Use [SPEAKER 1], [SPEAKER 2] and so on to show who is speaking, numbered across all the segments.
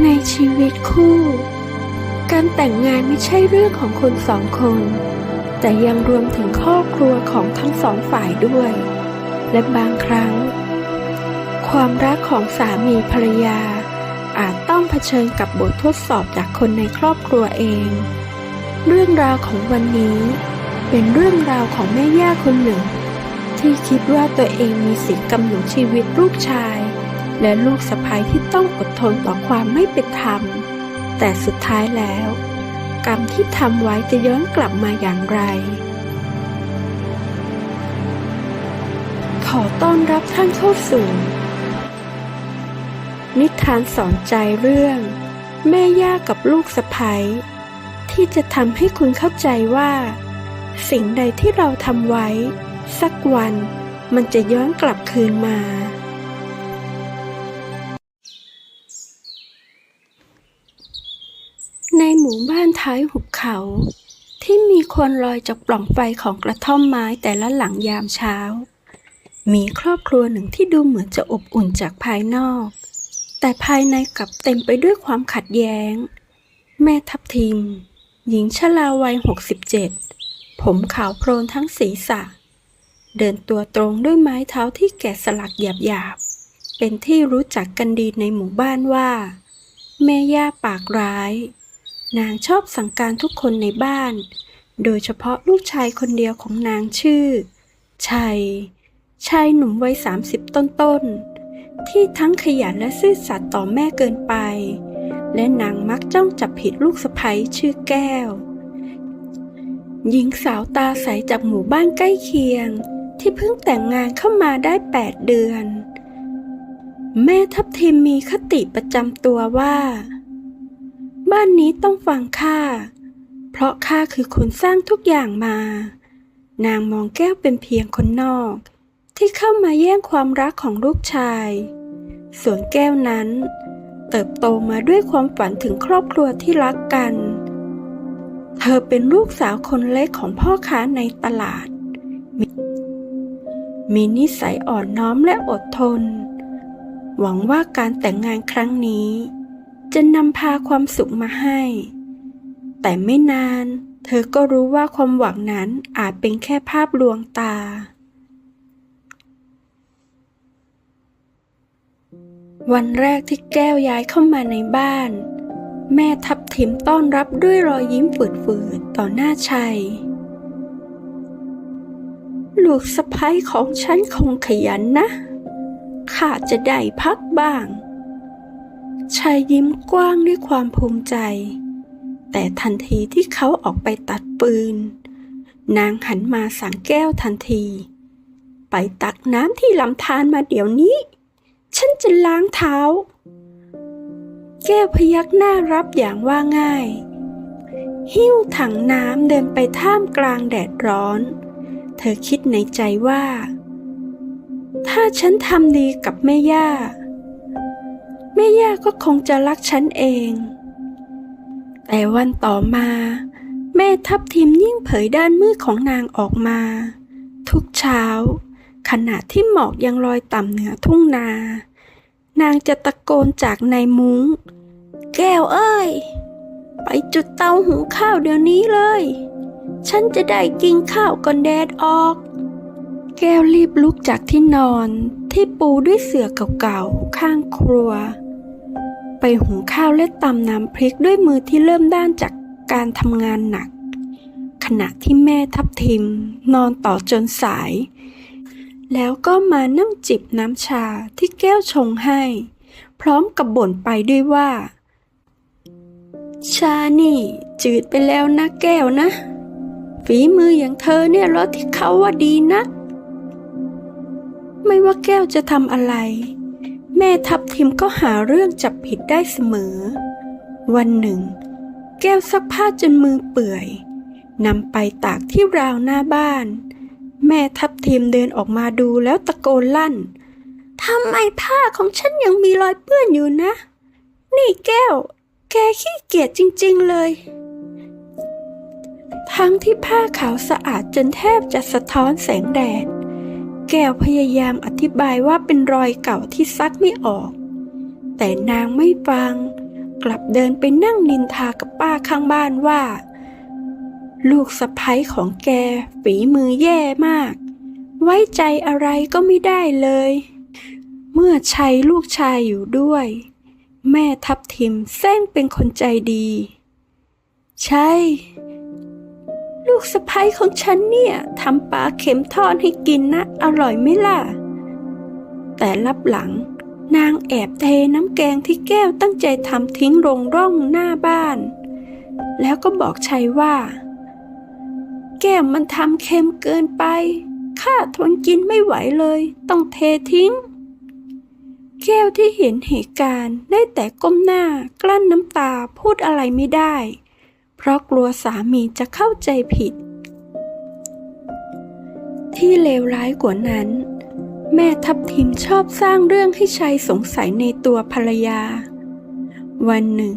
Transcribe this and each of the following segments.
[SPEAKER 1] ในชีวิตคู่ การแต่งงานไม่ใช่เรื่องของคนสองคน แต่ยังรวมถึงครอบครัวของทั้งสองฝ่ายด้วย และบางครั้ง ความรักของสามีภรรยา อาจต้องเผชิญกับบททดสอบจากคนในครอบครัวเอง เรื่องราวของวันนี้ เป็นเรื่องราวของแม่ย่าคนหนึ่ง ที่คิดว่าตัวเองมีสิทธิ์กำหนดชีวิตลูกชาย และลูกสะใภ้ที่ต้องอดทนต่อความไม่เป็นธรรม แต่สุดท้ายแล้ว กรรมที่ทำไว้จะย้อนกลับมาอย่างไร ขอต้อนรับท่านเข้าสู่ นิทานสอนใจเรื่อง แม่ย่ากับลูกสะใภ้ที่จะทำให้คุณเข้าใจว่า สิ่งใดที่เราทำไว้ สักวันมันจะย้อนกลับคืนมา บ้านท้ายหุบเขา ที่มีควันลอยจากปล่องไฟของกระท่อมไม้แต่ละหลังยามเช้า มีครอบครัวหนึ่งที่ดูเหมือนจะอบอุ่นจากภายนอก แต่ภายในกลับเต็มไปด้วยความขัดแย้ง แม่ทับทิม หญิงชราวัย 67 ผมขาวโพลนทั้งศีรษะ เดินตัวตรงด้วยไม้เท้าที่แกะสลักหยาบๆ เป็นที่รู้จักกันดีในหมู่บ้านว่า แม่ย่าปากร้าย นางชอบสั่งการทุกคนในบ้าน โดยเฉพาะลูกชายคนเดียวของนางชื่อ ชัย ชายหนุ่มวัยสามสิบต้นๆ ที่ทั้งขยันและซื่อสัตย์ต่อแม่เกินไป และนางมักจ้องจับผิดลูกสะใภ้ชื่อแก้ว หญิงสาวตาใสจากหมู่บ้านใกล้เคียง ที่เพิ่งแต่งงานเข้ามาได้แปดเดือน แม่ทับทิมมีคติประจำตัวว่า บ้านนี้ต้องฟังข้า เพราะข้าคือคนสร้างทุกอย่างมา นางมองแก้วเป็นเพียงคนนอก ที่เข้ามาแย่งความรักของลูกชาย ส่วนแก้วนั้น เติบโตมาด้วยความฝันถึงครอบครัวที่รักกัน เธอเป็นลูกสาวคนเล็กของพ่อค้าในตลาด มีมีนิสัยอ่อนน้อมและอดทน หวังว่าการแต่งงานครั้งนี้ จะนำพาความสุขมาให้ แต่ไม่นาน เธอก็รู้ว่าความหวังนั้นอาจเป็นแค่ภาพลวงตา วันแรกที่แก้วย้ายเข้ามาในบ้าน แม่ทับทิมต้อนรับด้วยรอยยิ้มฝืดๆต่อหน้าชัยลูกสะพ้ยของฉันคงขยันนะ ข้าจะได้พักบ้าง ชายยิ้มกว้างด้วยความภูมิใจ แต่ทันทีที่เขาออกไปตัดปืน นางหันมาสั่งแก้วทันที ไปตักน้ำที่ลำธารมาเดี๋ยวนี้ ฉันจะล้างเท้า แก้วพยักหน้ารับอย่างว่าง่าย หิ้วถังน้ำเดินไปท่ามกลางแดดร้อน เธอคิดในใจว่า ถ้าฉันทำดีกับแม่ย่า ม่ย่าก็คงจะรักฉันเอง แต่วันต่อมา แม่ทับทิมยิ่งเผยด้านมืดของนางออกมา ทุกเช้า ขณะที่หมอกยังลอยต่ำเหนือทุ่งนา นางจะตะโกนจากในมุง้ง แก้วเอ้ย ไปจุดเตาหุงข้าวเดี๋ยวนี้เลย ฉันจะได้กินข้าวก่อนแดดออก แก้วรีบลุกจากที่นอนที่ปูด้วยเสื่อเก่าๆ ข้างครัว ไปหุงข้าวและตำน้ำพริกด้วยมือที่เริ่มด้านจากการทำงานหนัก ขณะที่แม่ทับทิม นอนต่อจนสาย แล้วก็มานั่งจิบน้ำชาที่แก้วชงให้ พร้อมกับบ่นไปด้วยว่า ชานี่ จืดไปแล้วนะแก้วนะ ฝีมืออย่างเธอเนี่ยรอที่เขาว่าดีนะไม่ว่าแก้วจะทำอะไร แม่ทับทิมก็หาเรื่องจับผิดได้เสมอ วันหนึ่ง แก้วซักผ้าจนมือเปื่อยนำไปตากที่ราวหน้าบ้าน แม่ทับทิมเดินออกมาดูแล้วตะโกนลั่นทำไมผ้าของฉันยังมีรอยเปื้อนอยู่นะ นี่แก้ว แกขี้เกียจจริง ๆเลย ทั้งที่ผ้าขาวสะอาดจนแทบจะสะท้อนแสงแดด แก้วพยายามอธิบายว่าเป็นรอยเก่าที่ซักไม่ออก แต่นางไม่ฟัง กลับเดินไปนั่งนินทากับป้าข้างบ้านว่า ลูกสะพ้ยของแกฝีมือแย่มาก ไว้ใจอะไรก็ไม่ได้เลย เมื่อชัยลูกชายอยู่ด้วย แม่ทับทิมแซงเป็นคนใจดี ใช่ ลูกสะพ้ยของฉันเนี่ยทำปลาเข็มทอดให้กินนะอร่อยไหมล่ะ แต่รับหลัง นางแอบเทน้ำแกงที่แก้วตั้งใจทำทิ้งลงร่องหน้าบ้าน แล้วก็บอกชัยว่า แก้วมันทำเค็มเกินไปข้าทนกินไม่ไหวเลย ต้องเททิ้ง แก้วที่เห็นเหตุการณ์ได้แต่ก้มหน้ากลั้นน้ำตาพูดอะไรไม่ได้ เพราะกลัวสามีจะเข้าใจผิด ที่เลวร้ายกว่านั้น แม่ทับทิมชอบสร้างเรื่องให้ชัยสงสัยในตัวภรรยา วันหนึ่ง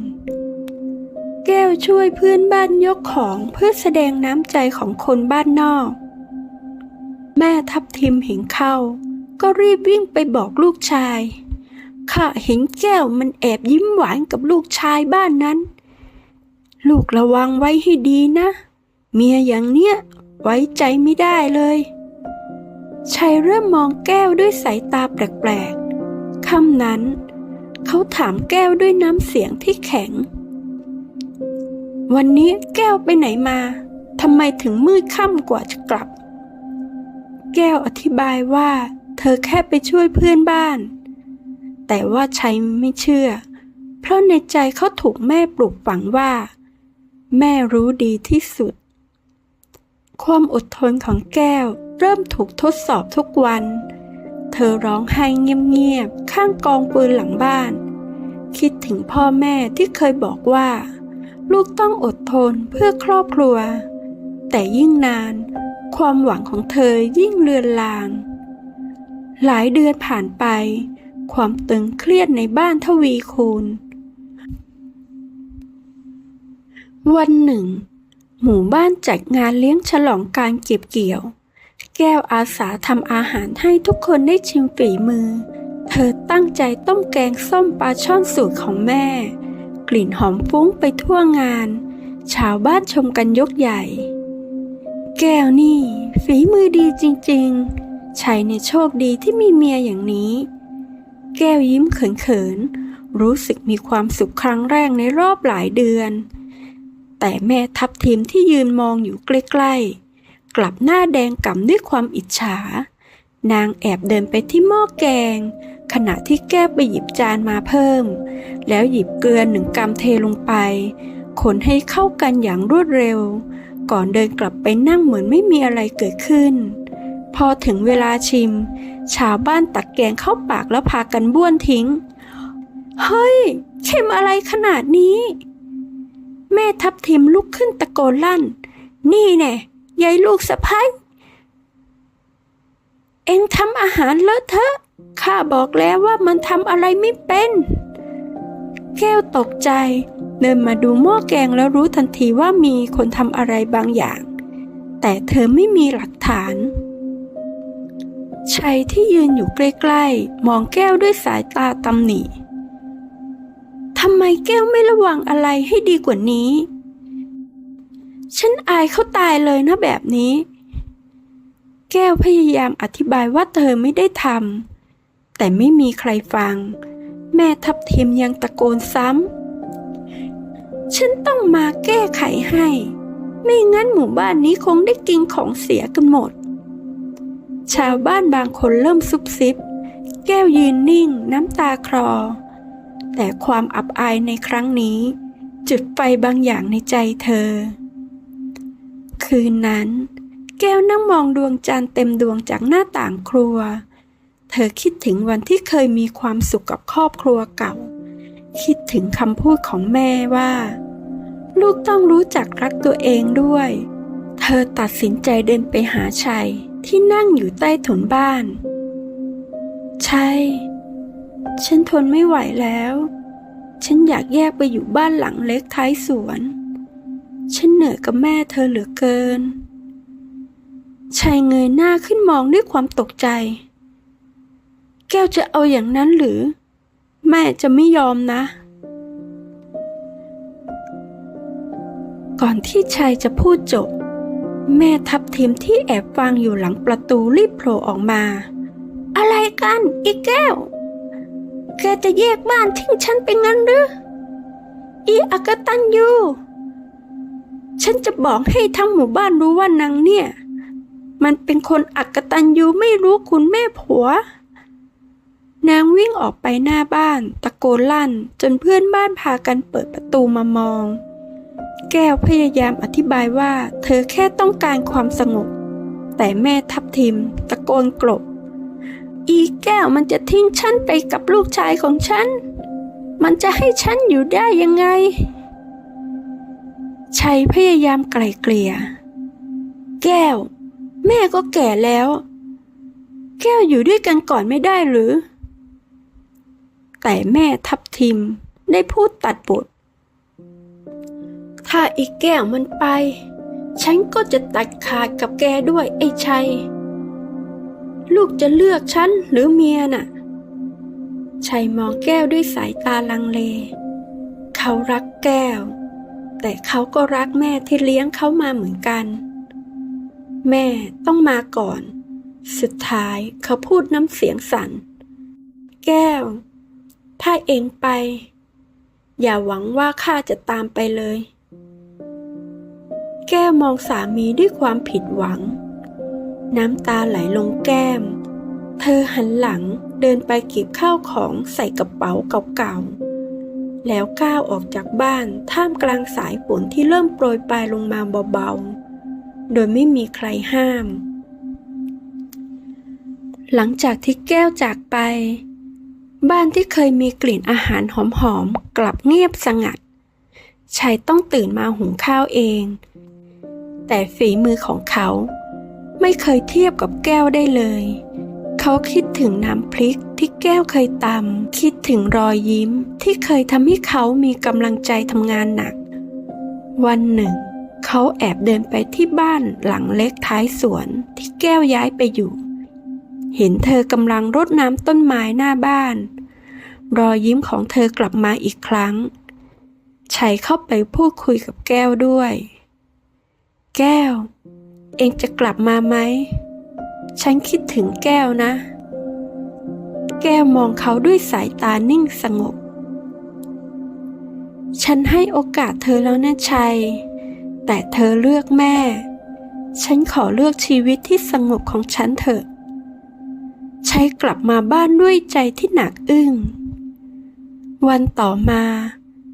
[SPEAKER 1] แก้วช่วยเพื่อนบ้านยกของเพื่อแสดงน้ำใจของคนบ้านนอก แม่ทับทิมเห็นเข้า ก็รีบวิ่งไปบอกลูกชายข้าเห็นแก้วมันแอบยิ้มหวานกับลูกชายบ้านนั้น ลูกระวังไว้ให้ดีนะ เมียอย่างเนี้ยไว้ใจไม่ได้เลยชัยเริ่มมองแก้วด้วยสายตาแปลกๆคำนั้น เขาถามแก้วด้วยน้ำเสียงที่แข็ง วันนี้แก้วไปไหนมาทำไมถึงมืดค่ำกว่าจะกลับ แก้วอธิบายว่า เธอแค่ไปช่วยเพื่อนบ้าน แต่ว่าชัยไม่เชื่อ เพราะในใจเขาถูกแม่ปลูกฝังว่า แม่รู้ดีที่สุด ความอดทนของแก้วเริ่มถูกทดสอบทุกวัน เธอร้องไห้เงียบๆ ข้างกองปืนหลังบ้าน คิดถึงพ่อแม่ที่เคยบอกว่า ลูกต้องอดทนเพื่อครอบครัว แต่ยิ่งนาน ความหวังของเธอยิ่งเลือนลาง หลายเดือนผ่านไป ความตึงเครียดในบ้านทวีคูณ วันหนึ่ง หมู่บ้านจัดงานเลี้ยงฉลองการเก็บเกี่ยว แก้วอาสาทำอาหารให้ทุกคนได้ชิมฝีมือ เธอตั้งใจต้มแกงส้มปลาช่อนสูตรของแม่ กลิ่นหอมฟุ้งไปทั่วงาน ชาวบ้านชมกันยกใหญ่ แก้วนี่ ฝีมือดีจริงๆชัยในยโชคดีที่มีเมียอย่างนี้ แก้วยิ้มเขินๆรู้สึกมีความสุขครั้งแรกในรอบหลายเดือน แต่แม่ทับทิมที่ยืนมองอยู่ใกล้ๆ กลับหน้าแดงก่ำด้วยความอิจฉา นางแอบเดินไปที่หม้อแกง ขณะที่แก้ไปหยิบจานมาเพิ่ม แล้วหยิบเกลือหนึ่งกำเทลงไป คนให้เข้ากันอย่างรวดเร็ว ก่อนเดินกลับไปนั่งเหมือนไม่มีอะไรเกิดขึ้น พอถึงเวลาชิม ชาวบ้านตักแกงเข้าปากแล้วพากันบ้วนทิ้ง เฮ้ยเค็มอะไรขนาดนี้ ทับทิมลุกขึ้นตะโกนลั่น นี่แน่ยายลูกสะพ้ายเอ็งทำอาหารเลอะเทอะข้าบอกแล้วว่ามันทำอะไรไม่เป็น แก้วตกใจ เดินมาดูหม้อแกงแล้วรู้ทันทีว่ามีคนทำอะไรบางอย่าง แต่เธอไม่มีหลักฐานชัยที่ยืนอยู่ใกล้ ๆ มองแก้วด้วยสายตาตำหนิำไมแก้วไม่ระวังอะไรให้ดีกว่านี้ ฉันอายเขาตายเลยนะแบบนี้ แก้วพยายามอธิบายว่าเธอไม่ได้ทำแต่ไม่มีใครฟัง แม่ทับเทิมยังตะโกนซ้ำ ฉันต้องมาแก้ไขให้ ไม่งั้นหมู่บ้านนี้คงได้กินของเสียกันหมด ชาวบ้านบางคนเริ่มซุบซิบ แก้วยืนนิ่งน้ำตาคลอ แต่ความอับอายในครั้งนี้ จุดไฟบางอย่างในใจเธอ คืนนั้น แก้วนั่งมองดวงจันทร์เต็มดวงจากหน้าต่างครัว เธอคิดถึงวันที่เคยมีความสุขกับครอบครัวเก่า คิดถึงคำพูดของแม่ว่า ลูกต้องรู้จักรักตัวเองด้วย เธอตัดสินใจเดินไปหาชัยที่นั่งอยู่ใต้ถุนบ้าน ชัย ฉันทนไม่ไหวแล้ว ฉันอยากแยกไปอยู่บ้านหลังเล็กท้ายสวน ฉันเหนื่อยกับแม่เธอเหลือเกินชัยเงยหน้าขึ้นมองด้วยความตกใจ แก้วจะเอาอย่างนั้นหรือ แม่จะไม่ยอมนะ ก่อนที่ชายจะพูดจบ แม่ทับทิมที่แอบฟังอยู่หลังประตูรีบโผล่ออกมา อะไรกันอีแก้ว แกจะแยกบ้านทิ้งฉันไปงั้นหรืออีอากตันยูฉันจะบอกให้ทั้งหมู่บ้านรู้ว่านางเนี่ย มันเป็นคนอักตันยูไม่รู้คุณแม่ผัว นางวิ่งออกไปหน้าบ้าน ตะโกนลั่นจนเพื่อนบ้านพากันเปิดประตูมามอง แก้วพยายามอธิบายว่า เธอแค่ต้องการความสงบ แต่แม่ทับทิม ตะโกนกลบ อีแก้วมันจะทิ้งฉันไปกับลูกชายของฉัน มันจะให้ฉันอยู่ได้ยังไง ชัยพยายามไกล่เกลี่ย แก้ว แม่ก็แก่แล้ว แก้วอยู่ด้วยกันก่อนไม่ได้หรือ แต่แม่ทับทิมได้พูดตัดบท ถ้าอีกแก้วมันไป ฉันก็จะตัดขาดกับแกด้วยไอ้ชัย ลูกจะเลือกฉันหรือเมียน่ะชัยมองแก้วด้วยสายตาลังเล เขารักแก้ว แต่เขาก็รักแม่ที่เลี้ยงเขามาเหมือนกัน แม่ต้องมาก่อน สุดท้ายเขาพูดน้ำเสียงสั่น แก้ว ถ้าเองไป อย่าหวังว่าข้าจะตามไปเลย แก้วมองสามีด้วยความผิดหวัง น้ำตาไหลลงแก้ม เธอหันหลังเดินไปเก็บข้าวของใส่กระเป๋าเก่าๆ แล้วก้าวออกจากบ้านท่ามกลางสายฝนที่เริ่มโปรยปลายลงมาเบาๆ โดยไม่มีใครห้าม หลังจากที่แก้วจากไป บ้านที่เคยมีกลิ่นอาหารหอมๆ กลับเงียบสงัดชายต้องตื่นมาหุงข้าวเอง แต่ฝีมือของเขา ไม่เคยเทียบกับแก้วได้เลย เขาคิดถึงน้ำพริกที่แก้วเคยตำคิดถึงรอยยิ้มที่เคยทำให้เขามีกำลังใจทำงานหนัก วันหนึ่ง เขาแอบเดินไปที่บ้านหลังเล็กท้ายสวนที่แก้วย้ายไปอยู่ เห็นเธอกำลังรดน้ำต้นไม้หน้าบ้าน รอยยิ้มของเธอกลับมาอีกครั้งชัยเข้าไปพูดคุยกับแก้วด้วย แก้ว เองจะกลับมาไหม ฉันคิดถึงแก้วนะ แก้วมองเขาด้วยสายตานิ่งสงบ ฉันให้โอกาสเธอแล้วนะชัย แต่เธอเลือกแม่ ฉันขอเลือกชีวิตที่สงบของฉันเถอะ ชัยกลับมาบ้านด้วยใจที่หนักอึ้ง วันต่อมา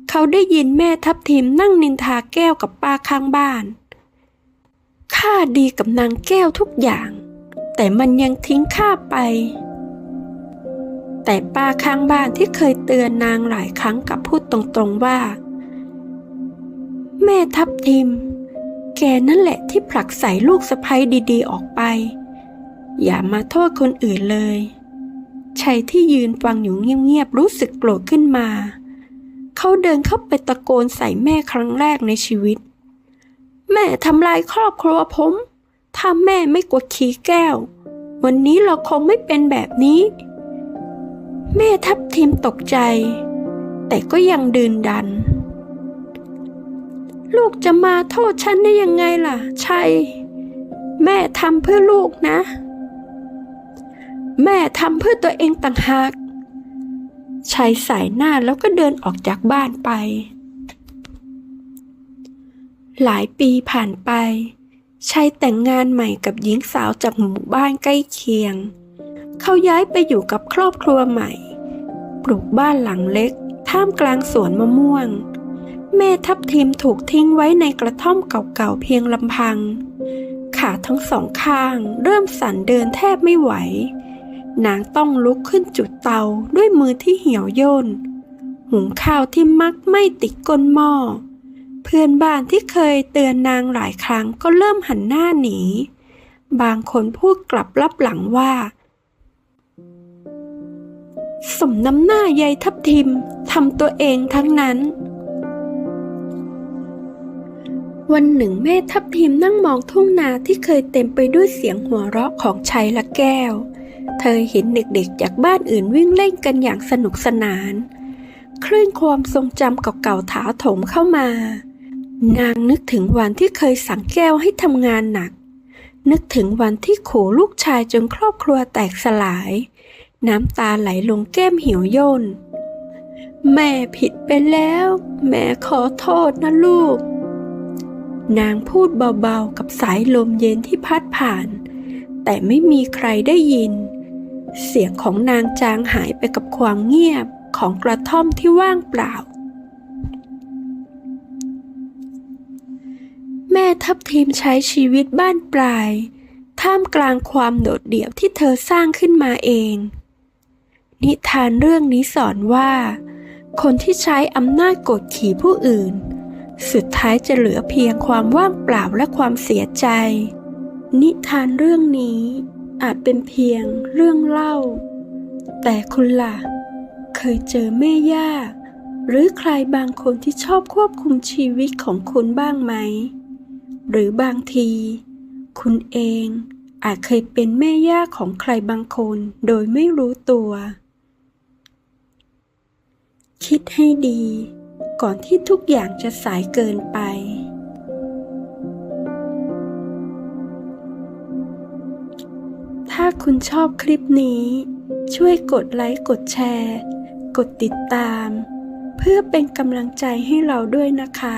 [SPEAKER 1] เขาได้ยินแม่ทับทิมนั่งนินทาแก้วกับป้าข้างบ้าน ข้าดีกับนางแก้วทุกอย่าง แต่มันยังทิ้งข้าไป แต่ป้าข้างบ้านที่เคยเตือนนางหลายครั้งกับพูดตรงๆว่า แม่ทับทิม แกนั่นแหละที่ผลักใส่ลูกสะใภ้ดีๆออกไป อย่ามาโทษคนอื่นเลยชัยที่ยืนฟังอยู่เงียบๆรู้สึกโกรธขึ้นมา เขาเดินเข้าไปตะโกนใส่แม่ครั้งแรกในชีวิต แม่ทำลายครอบครัวผม ถ้าแม่ไม่กดขี่แก้ว วันนี้เราคงไม่เป็นแบบนี้ แม่ทับทิมตกใจ แต่ก็ยังดืนดัน ลูกจะมาโทษฉันได้ยังไงล่ะ ชัย แม่ทำเพื่อลูกนะ แม่ทำเพื่อตัวเองต่างหากชัยสายหน้าแล้วก็เดินออกจากบ้านไป หลายปีผ่านไปชัยแต่งงานใหม่กับหญิงสาวจากหมู่บ้านใกล้เคียง เขาย้ายไปอยู่กับครอบครัวใหม่ ปลูกบ้านหลังเล็ก ท่ามกลางสวนมะม่วง แม่ทับทิมถูกทิ้งไว้ในกระท่อมเก่าๆเพียงลำพัง ขาทั้งสองข้างเริ่มสั่นเดินแทบไม่ไหว นางต้องลุกขึ้นจุดเตาด้วยมือที่เหี่ยวย่น หุงข้าวที่มักไม่ติดก้นหม้อ เพื่อนบ้านที่เคยเตือนนางหลายครั้งก็เริ่มหันหน้าหนี บางคนพูดกลับรับหลังว่า สมน้ำหน้ายายทับทิมทำตัวเองทั้งนั้น วันหนึ่งแม่ทับทิมนั่งมองทุ่งนาที่เคยเต็มไปด้วยเสียงหัวเราะของชัยและแก้ว เธอเห็นเด็กๆจากบ้านอื่นวิ่งเล่นกันอย่างสนุกสนานคลื่นความทรงจำเก่าๆถาโถมเข้ามา นางนึกถึงวันที่เคยสั่งแก้วให้ทำงานหนัก นึกถึงวันที่ขู่ลูกชายจนครอบครัวแตกสลาย น้ำตาไหลลงแก้มเหี่ยวย่น แม่ผิดไปแล้ว แม่ขอโทษนะลูก นางพูดเบาๆกับสายลมเย็นที่พัดผ่าน แต่ไม่มีใครได้ยิน เสียงของนางจางหายไปกับความเงียบของกระท่อมที่ว่างเปล่า แม่ทับทีมใช้ชีวิตบ้านปลาย ท่ามกลางความโดดเดี่ยวที่เธอสร้างขึ้นมาเอง นิทานเรื่องนี้สอนว่า คนที่ใช้อำนาจกดขี่ผู้อื่น สุดท้ายจะเหลือเพียงความว่างเปล่าและความเสียใจ นิทานเรื่องนี้อาจเป็นเพียงเรื่องเล่า แต่คุณล่ะ เคยเจอแม่ย่าหรือใครบางคนที่ชอบควบคุมชีวิตของคุณบ้างไหม หรือบางที คุณเองอาจเคยเป็นแม่ย่าของใครบางคนโดยไม่รู้ตัว คิดให้ดีก่อนที่ทุกอย่างจะสายเกินไป ถ้าคุณชอบคลิปนี้ ช่วยกดไลค์กดแชร์ กดติดตาม เพื่อเป็นกำลังใจให้เราด้วยนะคะ